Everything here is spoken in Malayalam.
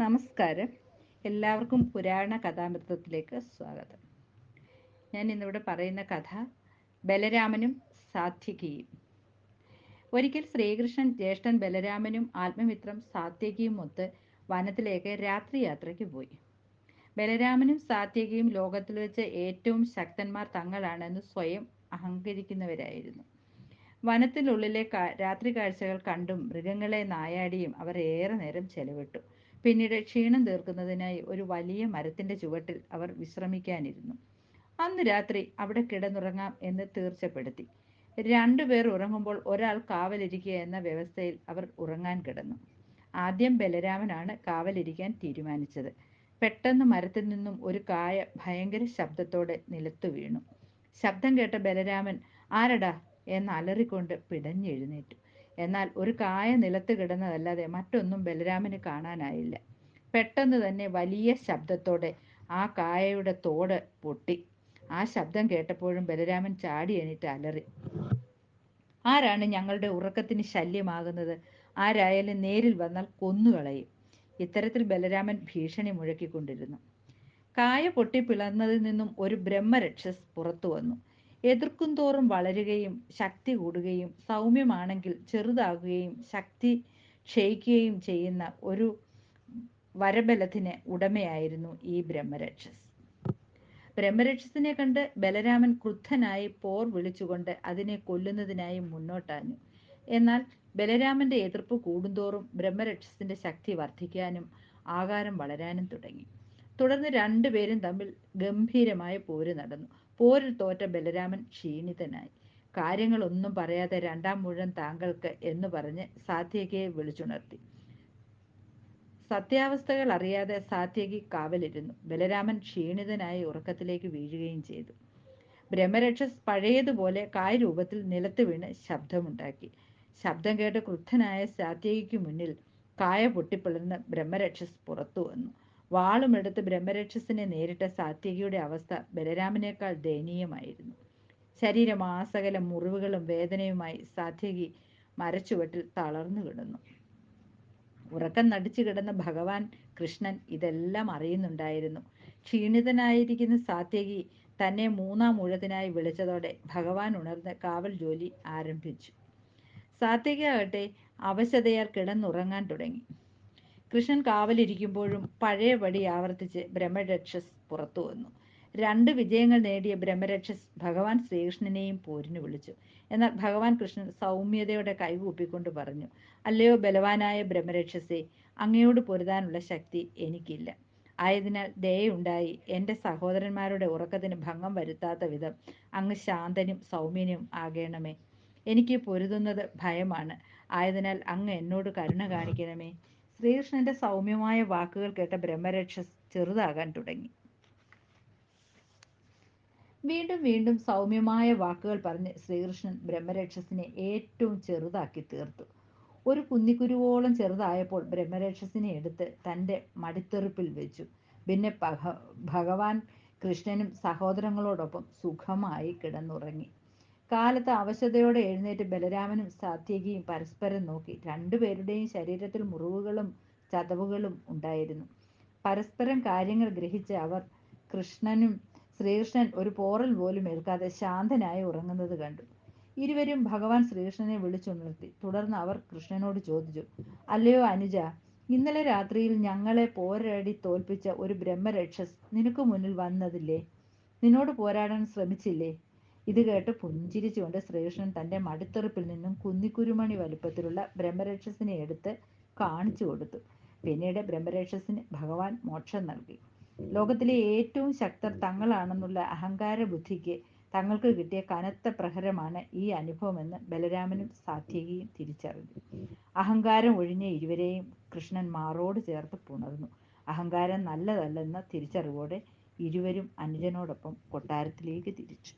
നമസ്കാരം. എല്ലാവർക്കും പുരാണ കഥാമൃതത്തിലേക്ക് സ്വാഗതം. ഞാൻ ഇന്നിവിടെ പറയുന്ന കഥ ബലരാമനും സാത്യകിയും. ഒരിക്കൽ ശ്രീകൃഷ്ണൻ ജ്യേഷ്ഠൻ ബലരാമനും ആത്മമിത്രം സാത്യകിയും ഒത്ത് വനത്തിലേക്ക് രാത്രി യാത്രയ്ക്ക് പോയി. ബലരാമനും സാത്യകിയും ലോകത്തിൽ വെച്ച് ഏറ്റവും ശക്തന്മാർ തങ്ങളാണെന്ന് സ്വയം അഹങ്കരിക്കുന്നവരായിരുന്നു. വനത്തിനുള്ളിലെ രാത്രി കാഴ്ചകൾ കണ്ടും മൃഗങ്ങളെ നായാടിയും അവർ ഏറെ നേരം ചെലവിട്ടു. പിന്നീട് ക്ഷീണം തീർക്കുന്നതിനായി ഒരു വലിയ മരത്തിന്റെ ചുവട്ടിൽ അവർ വിശ്രമിക്കാനിരുന്നു. അന്ന് രാത്രി അവിടെ കിടന്നുറങ്ങാം എന്ന് തീർച്ചപ്പെടുത്തി. രണ്ടുപേർ ഉറങ്ങുമ്പോൾ ഒരാൾ കാവലിരിക്കുക എന്ന വ്യവസ്ഥയിൽ അവർ ഉറങ്ങാൻ കിടന്നു. ആദ്യം ബലരാമനാണ് കാവലിരിക്കാൻ തീരുമാനിച്ചത്. പെട്ടെന്ന് മരത്തിൽ നിന്നും ഒരു കായ ഭയങ്കര ശബ്ദത്തോടെ നിലത്തു വീണു. ശബ്ദം കേട്ട ബലരാമൻ ആരടാ? എന്ന് അലറിക്കൊണ്ട് പിടഞ്ഞെഴുന്നേറ്റു. എന്നാൽ ഒരു കായ നിലത്ത് കിടന്നതല്ലാതെ മറ്റൊന്നും ബലരാമന് കാണാനായില്ല. പെട്ടെന്ന് തന്നെ വലിയ ശബ്ദത്തോടെ ആ കായയുടെ തോട് പൊട്ടി. ആ ശബ്ദം കേട്ടപ്പോഴും ബലരാമൻ ചാടി എണീറ്റ് അലറി. ആരാണ് ഞങ്ങളുടെ ഉറക്കത്തിന് ശല്യമാകുന്നത്? ആരായാലും നേരിൽ വന്നാൽ കൊന്നുകളയും ഇത്തരത്തിൽ ബലരാമൻ ഭീഷണി മുഴക്കിക്കൊണ്ടിരുന്നു. കായ പൊട്ടി പിളർന്നതിൽ നിന്നും ഒരു ബ്രഹ്മരക്ഷസ് പുറത്തു വന്നു. എതിർക്കും തോറും വളരുകയും ശക്തി കൂടുകയും സൗമ്യമാണെങ്കിൽ ചെറുതാകുകയും ശക്തി ക്ഷയിക്കുകയും ചെയ്യുന്ന ഒരു വരബലത്തിന് ഉടമയായിരുന്നു ഈ ബ്രഹ്മരക്ഷസ്. ബ്രഹ്മരക്ഷസിനെ കണ്ട് ബലരാമൻ ക്രുദ്ധനായി പോർ വിളിച്ചുകൊണ്ട് അതിനെ കൊല്ലുന്നതിനായി മുന്നോട്ടാഞ്ഞു. എന്നാൽ ബലരാമന്റെ എതിർപ്പ് കൂടുന്തോറും ബ്രഹ്മരക്ഷസിന്റെ ശക്തി വർദ്ധിക്കാനും ആകാരം വളരാനും തുടങ്ങി. തുടർന്ന് രണ്ടുപേരും തമ്മിൽ ഗംഭീരമായ പോര് നടന്നു. പോരിൽ തോറ്റ ബലരാമൻ ക്ഷീണിതനായി. കാര്യങ്ങളൊന്നും പറയാതെ രണ്ടാം മുഴുവൻ താങ്കൾക്ക് എന്ന് പറഞ്ഞ് സാധ്യകയെ വിളിച്ചുണർത്തി. സത്യാവസ്ഥകൾ അറിയാതെ സാത്യകി കാവലിരുന്നു. ബലരാമൻ ക്ഷീണിതനായി ഉറക്കത്തിലേക്ക് വീഴുകയും ചെയ്തു. ബ്രഹ്മരക്ഷസ് പഴയതുപോലെ കായ് രൂപത്തിൽ നിലത്ത് വീണ് ശബ്ദമുണ്ടാക്കി. ശബ്ദം കേട്ട് ക്രുദ്ധനായ സാത്യകിക്ക് മുന്നിൽ കായ പൊട്ടിപ്പിളർന്ന് ബ്രഹ്മരക്ഷസ് പുറത്തു വന്നു. വാളുമെടുത്ത് ബ്രഹ്മരക്ഷസിനെ നേരിട്ട സാത്യകിയുടെ അവസ്ഥ ബലരാമനേക്കാൾ ദയനീയമായിരുന്നു. ശരീരമാസകലം മുറിവുകളും വേദനയുമായി സാത്യകി മരച്ചുവട്ടിൽ തളർന്നു കിടന്നു. ഉറക്കം നടിച്ചു കിടന്ന ഭഗവാൻ കൃഷ്ണൻ ഇതെല്ലാം അറിയുന്നുണ്ടായിരുന്നു. ക്ഷീണിതനായിരിക്കുന്ന സാത്യകി തന്നെ മൂന്നാം ഊഴത്തിനായി വിളിച്ചതോടെ ഭഗവാൻ ഉണർന്ന് കാവൽ ജോലി ആരംഭിച്ചു. സാത്യകി ആകട്ടെ അവശതയാൽ കിടന്നുറങ്ങാൻ തുടങ്ങി. കൃഷ്ണൻ കാവലിരിക്കുമ്പോഴും പഴയപടി ആവർത്തിച്ച് ബ്രഹ്മരക്ഷസ് പുറത്തു വന്നു. രണ്ട് വിജയങ്ങൾ നേടിയ ബ്രഹ്മരക്ഷസ് ഭഗവാൻ ശ്രീകൃഷ്ണനെയും പോരിന് വിളിച്ചു. എന്നാൽ ഭഗവാൻ കൃഷ്ണൻ സൗമ്യതയോടെ കൈകൂപ്പിക്കൊണ്ട് പറഞ്ഞു അല്ലയോ ബലവാനായ ബ്രഹ്മരക്ഷസെ അങ്ങയോട് പൊരുതാനുള്ള ശക്തി എനിക്കില്ല. ആയതിനാൽ ദയുണ്ടായി എന്റെ സഹോദരന്മാരുടെ ഉറക്കത്തിന് ഭംഗം വരുത്താത്ത വിധം അങ്ങ് ശാന്തനും സൗമ്യനും ആകേണമേ. എനിക്ക് പൊരുതുന്നത് ഭയമാണ്. ആയതിനാൽ അങ്ങ് എന്നോട് കരുണ കാണിക്കണമേ. ശ്രീകൃഷ്ണന്റെ സൗമ്യമായ വാക്കുകൾ കേട്ട ബ്രഹ്മരക്ഷസ് ചെറുതാകാൻ തുടങ്ങി. വീണ്ടും വീണ്ടും സൗമ്യമായ വാക്കുകൾ പറഞ്ഞ് ശ്രീകൃഷ്ണൻ ബ്രഹ്മരക്ഷസിനെ ഏറ്റവും ചെറുതാക്കി തീർത്തു. ഒരു കുന്നിക്കുരുവോളം ചെറുതായപ്പോൾ ബ്രഹ്മരക്ഷസിനെ എടുത്ത് തന്റെ മടിത്തെറുപ്പിൽ വെച്ചു. പിന്നെ ഭഗ ഭഗവാൻ കൃഷ്ണനും സഹോദരങ്ങളോടൊപ്പം സുഖമായി കിടന്നുറങ്ങി. കാലത്ത് അവശതയോടെ എഴുന്നേറ്റ് ബലരാമനും സാത്യകിയും പരസ്പരം നോക്കി. രണ്ടുപേരുടെയും ശരീരത്തിൽ മുറിവുകളും ചതവുകളും ഉണ്ടായിരുന്നു. പരസ്പരം കാര്യങ്ങൾ ഗ്രഹിച്ച് അവർ കൃഷ്ണനും ശ്രീകൃഷ്ണൻ ഒരു പോറൽ പോലും ഏൽക്കാതെ ശാന്തനായി ഉറങ്ങുന്നത് കണ്ടു. ഇരുവരും ഭഗവാൻ ശ്രീകൃഷ്ണനെ വിളിച്ചുണർത്തി തുടർന്ന് അവർ കൃഷ്ണനോട് ചോദിച്ചു അല്ലയോ അനുജ ഇന്നലെ രാത്രിയിൽ ഞങ്ങളെ പോരടി തോൽപ്പിച്ച ഒരു ബ്രഹ്മരക്ഷസ് നിനക്ക് മുന്നിൽ വന്നതില്ലേ? നിന്നോട് പോരാടാൻ ശ്രമിച്ചില്ലേ? ഇത് കേട്ട് പുഞ്ചിരിച്ചുകൊണ്ട് ശ്രീകൃഷ്ണൻ തന്റെ മടിത്തെറുപ്പിൽ നിന്നും കുന്നിക്കുരുമണി വലുപ്പത്തിലുള്ള ബ്രഹ്മരക്ഷസിനെ എടുത്ത് കാണിച്ചു കൊടുത്തു. പിന്നീട് ബ്രഹ്മരക്ഷസിന് ഭഗവാൻ മോക്ഷം നൽകി. ലോകത്തിലെ ഏറ്റവും ശക്തർ തങ്ങളാണെന്നുള്ള അഹങ്കാര ബുദ്ധിക്ക് തങ്ങൾക്ക് കിട്ടിയ കനത്ത പ്രഹരമാണ് ഈ അനുഭവമെന്ന് ബലരാമനും സാത്യകിയും തിരിച്ചറിഞ്ഞു. അഹങ്കാരം ഒഴിഞ്ഞ ഇരുവരെയും കൃഷ്ണൻ മാറോട് ചേർത്ത് പുണർന്നു. അഹങ്കാരം നല്ലതല്ലെന്ന തിരിച്ചറിവോടെ ഇരുവരും അനുജനോടൊപ്പം കൊട്ടാരത്തിലേക്ക് തിരിച്ചു.